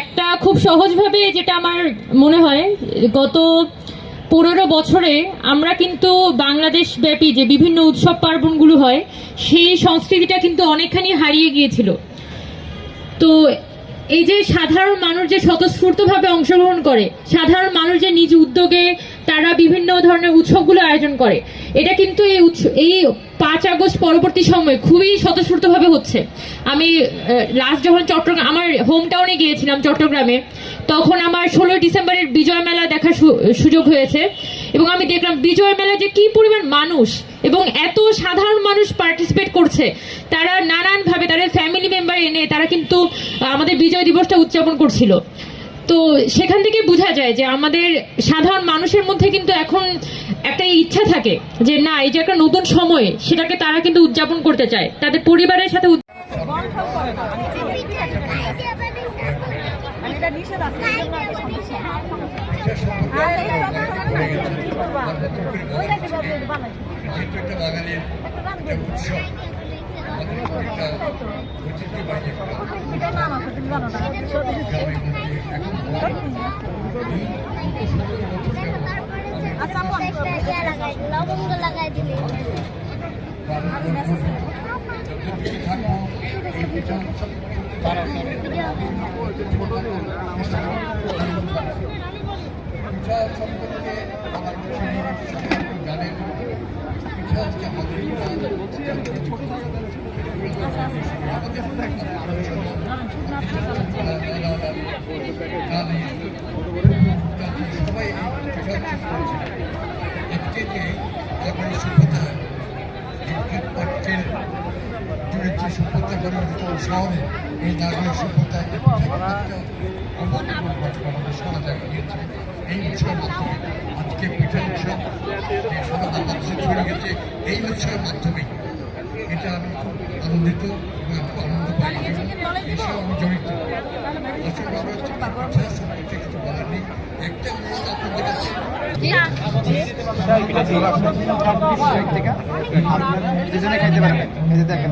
একটা খুব সহজভাবে যেটা আমার মনে হয়, গত পনেরো বছরে আমরা কিন্তু বাংলাদেশ ব্যাপী যে বিভিন্ন উৎসব পার্বণগুলো হয়, সেই সংস্কৃতিটা কিন্তু অনেকখানি হারিয়ে গিয়েছিল। তো এই যে সাধারণ মানুষ যে স্বতঃস্ফূর্তভাবে অংশগ্রহণ করে, সাধারণ মানুষ যে নিজ উদ্যোগে তারা বিভিন্ন ধরনের উৎসবগুলো আয়োজন করে, এটা কিন্তু এই উৎস- এই পাঁচ আগস্ট পরবর্তী সময়ে খুবই স্বতঃস্ফূর্তভাবে হচ্ছে। আমি লাস্ট যখন চট্টগ্রাম আমার হোম টাউনে গিয়েছিলাম চট্টগ্রামে, তখন আমার ষোলোই ডিসেম্বরের বিজয় মেলা দেখার সুযোগ হয়েছে এবং আমি দেখলাম বিজয় মেলায় যে কি পরিমাণ মানুষ এবং এত সাধারণ মানুষ পার্টিসিপেট করছে, তারা নানানভাবে তাদের তারা কিন্তু আমাদের বিজয় দিবসটা উদযাপন করছিল তো সেখান থেকে বোঝা যায় যে আমাদের সাধারণ মানুষের মধ্যে কিন্তু এখন একটা ইচ্ছা থাকে যে না এই যে একটা নতুন সময় সেটাকে তারা কিন্তু উদযাপন করতে চায় তাদের পরিবারের সাথে বাঙালির লবঙ্গ লাগাই দিলে জানেন পিঠা সভ্যতা গড়ে ওই শহরে এই নাগরিক সভ্যতা এই পিঠা একটা অমূল্য পরিমাণ আমাদের জায়গা এই উৎসবের মাধ্যমে আজকে পিঠা উৎসব ছড়িয়ে গেছে এই উৎসবের মাধ্যমে, এটা আমি খুব আনন্দিত আনন্দ পাই আমি জড়িত। আসলে বাবা হচ্ছে পিঠা সম্পর্কে কিছু বলার নেই। একটা অনুরোধ আপনাদের কাছে। দুজনে খাইতে পারবেন। দেখেন